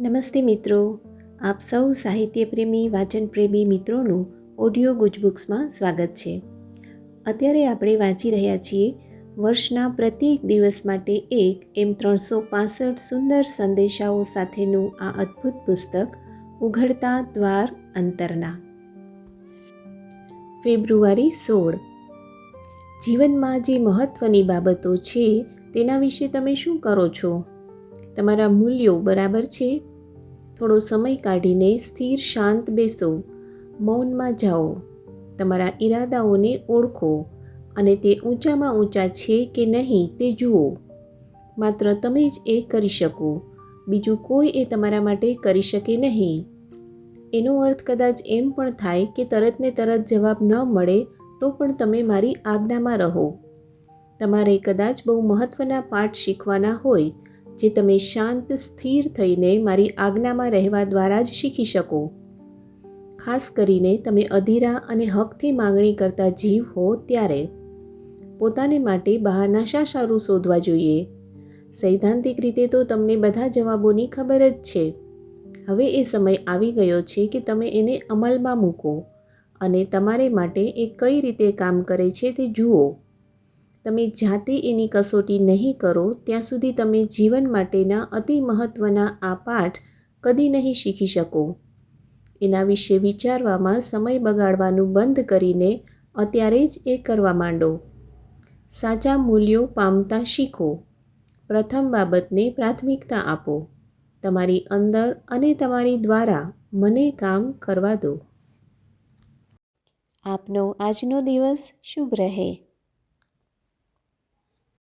નમસ્તે મિત્રો. આપ સૌ સાહિત્યપ્રેમી, વાચનપ્રેમી મિત્રોનું ઓડિયો ગુજબુક્સમાં સ્વાગત છે. અત્યારે આપણે વાંચી રહ્યા છીએ વર્ષના પ્રત્યેક દિવસ માટે એક એમ ત્રણસો પાસઠ સુંદર સંદેશાઓ સાથેનું આ અદ્ભુત પુસ્તક, ઉઘડતા દ્વાર અંતરના. ફેબ્રુઆરી સોળ. જીવનમાં જે મહત્ત્વની બાબતો છે તેના વિશે તમે શું કરો છો? તમારા મૂલ્યો બરાબર છે? થોડો સમય કાઢીને સ્થિર શાંત બેસો. મૌનમાં જાઓ. તમારા ઈરાદાઓને ઓળખો અને તે ઊંચામાં ઊંચા છે કે નહીં તે જુઓ. માત્ર તમે જ એ કરી શકો. બીજું કોઈ એ તમારા માટે કરી શકે નહીં. એનો અર્થ કદાચ એમ પણ થાય કે તરત ને તરત જવાબ ન મળે તો પણ તમે મારી આજ્ઞામાં રહો. તમારે કદાચ બહુ મહત્ત્વના પાઠ શીખવાના હોય જે તમે શાંત, સ્થિર થઈને મારી આજ્ઞામાં રહેવા દ્વારા જ શીખી શકો. ખાસ કરીને તમે અધીરા અને હકથી માંગણી કરતા જીવ હો ત્યારે. પોતાને માટે બહાના શા સારું શોધવા જોઈએ. સૈદ્ધાંતિક રીતે તો તમને બધા જવાબોની ખબર જ છે. હવે એ સમય આવી ગયો છે કે તમે એને અમલમાં મૂકો અને તમારે માટે એ કઈ રીતે કામ કરે છે તે જુઓ. તમે જાતે એની કસોટી નહીં કરો, ત્યાં સુધી તમે જીવન માટેના અતિ મહત્ત્વના આ પાઠ કદી નહીં શીખી શકો. એના વિશે વિચારવામાં સમય બગાડવાનું બંધ કરીને અત્યારે જ એ કરવા માંડો. સાચા મૂલ્યો પામતા શીખો. પ્રથમ બાબતને પ્રાથમિકતા આપો. તમારી અંદર અને તમારી દ્વારા મને કામ કરવા દો. આપનો આજનો દિવસ શુભ રહે.